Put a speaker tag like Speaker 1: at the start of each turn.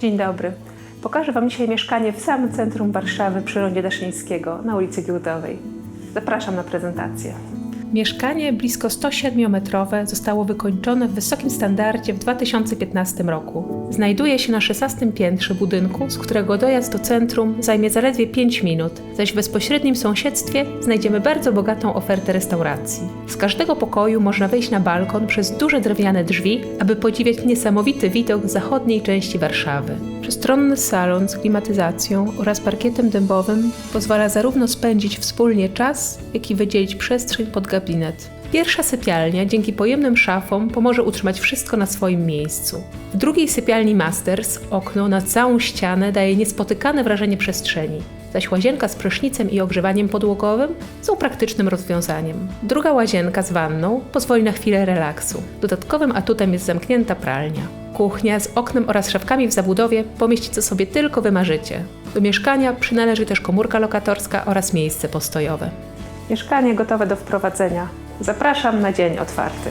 Speaker 1: Dzień dobry. Pokażę Wam dzisiaj mieszkanie w samym centrum Warszawy przy Rondzie Daszyńskiego na ulicy Giełdowej. Zapraszam na prezentację. Mieszkanie blisko 107-metrowe zostało wykończone w wysokim standardzie w 2015 roku. Znajduje się na 16 piętrze budynku, z którego dojazd do centrum zajmie zaledwie 5 minut, zaś w bezpośrednim sąsiedztwie znajdziemy bardzo bogatą ofertę restauracji. Z każdego pokoju można wejść na balkon przez duże drewniane drzwi, aby podziwiać niesamowity widok zachodniej części Warszawy. Przestronny salon z klimatyzacją oraz parkietem dębowym pozwala zarówno spędzić wspólnie czas, jak i wydzielić przestrzeń pod gabinet. Pierwsza sypialnia dzięki pojemnym szafom pomoże utrzymać wszystko na swoim miejscu. W drugiej sypialni Masters okno na całą ścianę daje niespotykane wrażenie przestrzeni, zaś łazienka z prysznicem i ogrzewaniem podłogowym są praktycznym rozwiązaniem. Druga łazienka z wanną pozwoli na chwilę relaksu. Dodatkowym atutem jest zamknięta pralnia. Kuchnia z oknem oraz szafkami w zabudowie pomieści co sobie tylko wymarzycie. Do mieszkania przynależy też komórka lokatorska oraz miejsce postojowe. Mieszkanie gotowe do wprowadzenia. Zapraszam na dzień otwarty.